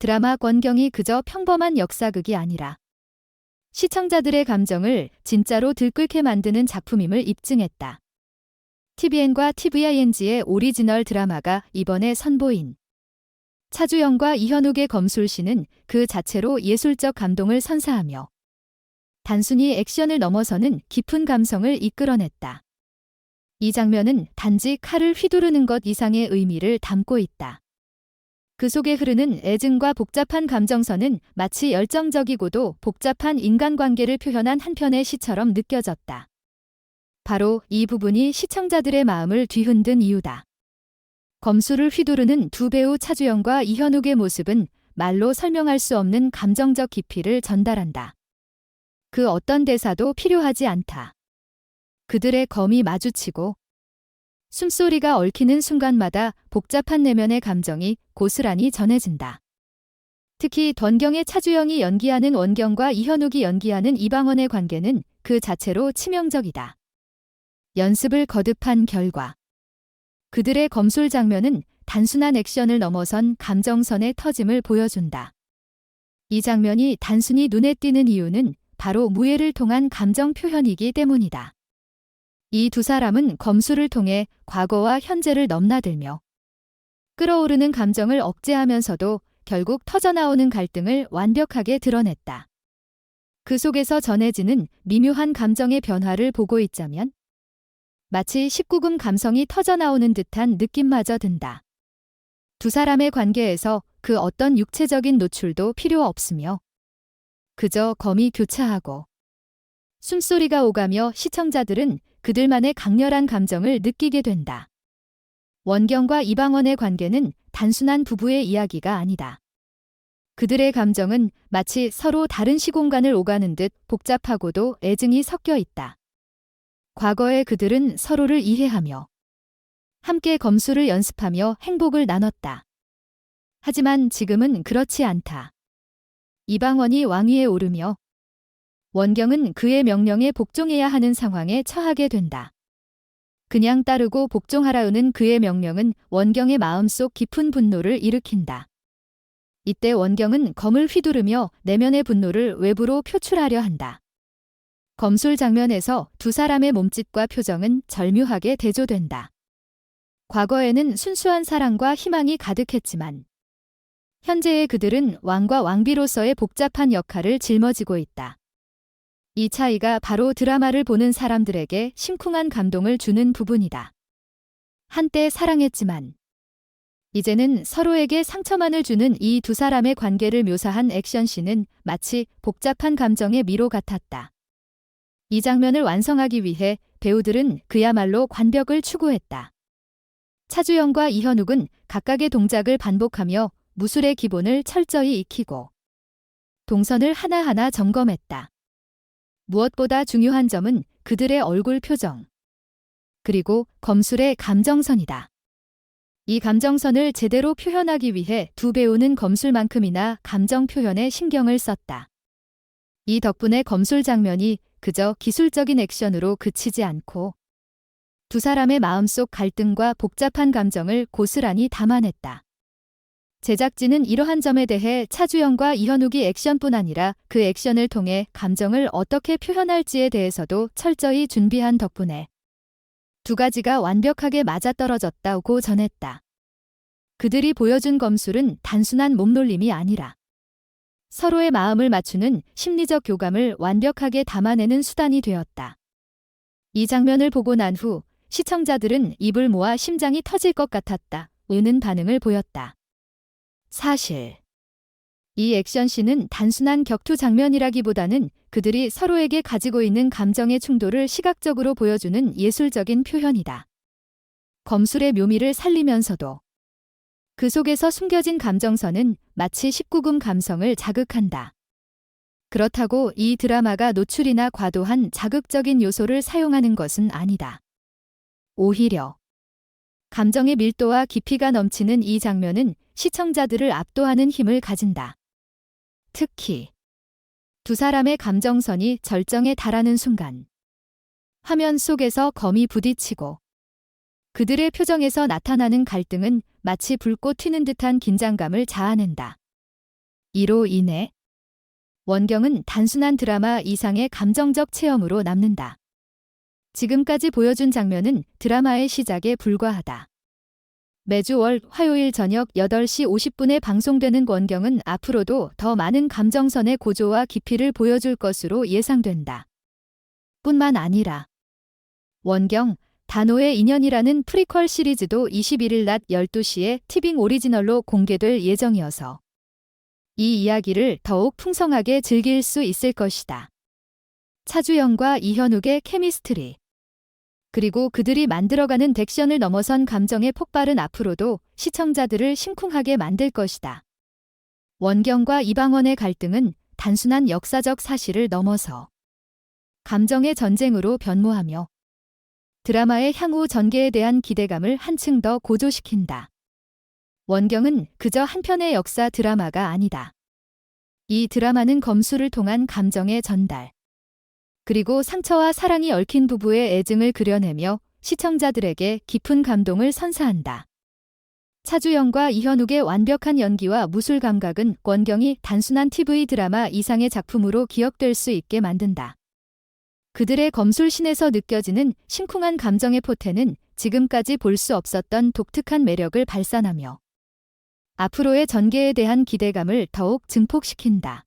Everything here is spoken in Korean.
드라마 권경이 그저 평범한 역사극이 아니라 시청자들의 감정을 진짜로 들끓게 만드는 작품임을 입증했다. TVN과 TVING의 오리지널 드라마가 이번에 선보인 차주영과 이현욱의 검술씨는 그 자체로 예술적 감동을 선사하며 단순히 액션을 넘어서는 깊은 감성을 이끌어냈다. 이 장면은 단지 칼을 휘두르는 것 이상의 의미를 담고 있다. 그 속에 흐르는 애증과 복잡한 감정선은 마치 열정적이고도 복잡한 인간관계를 표현한 한 편의 시처럼 느껴졌다. 바로 이 부분이 시청자들의 마음을 뒤흔든 이유다. 검수를 휘두르는 두 배우 차주영과 이현욱의 모습은 말로 설명할 수 없는 감정적 깊이를 전달한다. 그 어떤 대사도 필요하지 않다. 그들의 검이 마주치고 숨소리가 얽히는 순간마다 복잡한 내면의 감정이 고스란히 전해진다. 특히 던경의 차주영이 연기하는 원경과 이현욱이 연기하는 이방원의 관계는 그 자체로 치명적이다. 연습을 거듭한 결과 그들의 검술 장면은 단순한 액션을 넘어선 감정선의 터짐을 보여준다. 이 장면이 단순히 눈에 띄는 이유는 바로 무예를 통한 감정 표현이기 때문이다. 이 두 사람은 검술을 통해 과거와 현재를 넘나들며 끌어오르는 감정을 억제하면서도 결국 터져나오는 갈등을 완벽하게 드러냈다. 그 속에서 전해지는 미묘한 감정의 변화를 보고 있자면 마치 19금 감성이 터져나오는 듯한 느낌마저 든다. 두 사람의 관계에서 그 어떤 육체적인 노출도 필요 없으며 그저 검이 교차하고 숨소리가 오가며 시청자들은 그들만의 강렬한 감정을 느끼게 된다. 원경과 이방원의 관계는 단순한 부부의 이야기가 아니다. 그들의 감정은 마치 서로 다른 시공간을 오가는 듯 복잡하고도 애증이 섞여 있다. 과거의 그들은 서로를 이해하며 함께 검수를 연습하며 행복을 나눴다. 하지만 지금은 그렇지 않다. 이방원이 왕위에 오르며 원경은 그의 명령에 복종해야 하는 상황에 처하게 된다. 그냥 따르고 복종하라는 그의 명령은 원경의 마음속 깊은 분노를 일으킨다. 이때 원경은 검을 휘두르며 내면의 분노를 외부로 표출하려 한다. 검술 장면에서 두 사람의 몸짓과 표정은 절묘하게 대조된다. 과거에는 순수한 사랑과 희망이 가득했지만 현재의 그들은 왕과 왕비로서의 복잡한 역할을 짊어지고 있다. 이 차이가 바로 드라마를 보는 사람들에게 심쿵한 감동을 주는 부분이다. 한때 사랑했지만 이제는 서로에게 상처만을 주는 이 두 사람의 관계를 묘사한 액션씬은 마치 복잡한 감정의 미로 같았다. 이 장면을 완성하기 위해 배우들은 그야말로 관벽을 추구했다. 차주영과 이현욱은 각각의 동작을 반복하며 무술의 기본을 철저히 익히고 동선을 하나하나 점검했다. 무엇보다 중요한 점은 그들의 얼굴 표정. 그리고 검술의 감정선이다. 이 감정선을 제대로 표현하기 위해 두 배우는 검술만큼이나 감정 표현에 신경을 썼다. 이 덕분에 검술 장면이 그저 기술적인 액션으로 그치지 않고 두 사람의 마음속 갈등과 복잡한 감정을 고스란히 담아냈다. 제작진은 이러한 점에 대해 차주영과 이현욱이 액션뿐 아니라 그 액션을 통해 감정을 어떻게 표현할지에 대해서도 철저히 준비한 덕분에 두 가지가 완벽하게 맞아떨어졌다고 전했다. 그들이 보여준 검술은 단순한 몸놀림이 아니라 서로의 마음을 맞추는 심리적 교감을 완벽하게 담아내는 수단이 되었다. 이 장면을 보고 난 후 시청자들은 입을 모아 심장이 터질 것 같았다. 의는 반응을 보였다. 사실 이 액션씬은 단순한 격투 장면이라기보다는 그들이 서로에게 가지고 있는 감정의 충돌을 시각적으로 보여주는 예술적인 표현이다. 검술의 묘미를 살리면서도 그 속에서 숨겨진 감정선은 마치 19금 감성을 자극한다. 그렇다고 이 드라마가 노출이나 과도한 자극적인 요소를 사용하는 것은 아니다. 오히려 감정의 밀도와 깊이가 넘치는 이 장면은 시청자들을 압도하는 힘을 가진다. 특히 두 사람의 감정선이 절정에 달하는 순간 화면 속에서 검이 부딪히고 그들의 표정에서 나타나는 갈등은 마치 불꽃 튀는 듯한 긴장감을 자아낸다. 이로 인해 원경은 단순한 드라마 이상의 감정적 체험으로 남는다. 지금까지 보여준 장면은 드라마의 시작에 불과하다. 매주 월 화요일 저녁 8시 50분에 방송되는 원경은 앞으로도 더 많은 감정선의 고조와 깊이를 보여줄 것으로 예상된다. 뿐만 아니라 원경, 단호의 인연이라는 프리퀄 시리즈도 21일 낮 12시에 티빙 오리지널로 공개될 예정이어서 이 이야기를 더욱 풍성하게 즐길 수 있을 것이다. 차주영과 이현욱의 케미스트리 그리고 그들이 만들어가는 덱션을 넘어선 감정의 폭발은 앞으로도 시청자들을 심쿵하게 만들 것이다. 원경과 이방원의 갈등은 단순한 역사적 사실을 넘어서 감정의 전쟁으로 변모하며 드라마의 향후 전개에 대한 기대감을 한층 더 고조시킨다. 원경은 그저 한 편의 역사 드라마가 아니다. 이 드라마는 검수를 통한 감정의 전달, 그리고 상처와 사랑이 얽힌 부부의 애증을 그려내며 시청자들에게 깊은 감동을 선사한다. 차주영과 이현욱의 완벽한 연기와 무술 감각은 원경이 단순한 TV 드라마 이상의 작품으로 기억될 수 있게 만든다. 그들의 검술신에서 느껴지는 심쿵한 감정의 포태는 지금까지 볼 수 없었던 독특한 매력을 발산하며 앞으로의 전개에 대한 기대감을 더욱 증폭시킨다.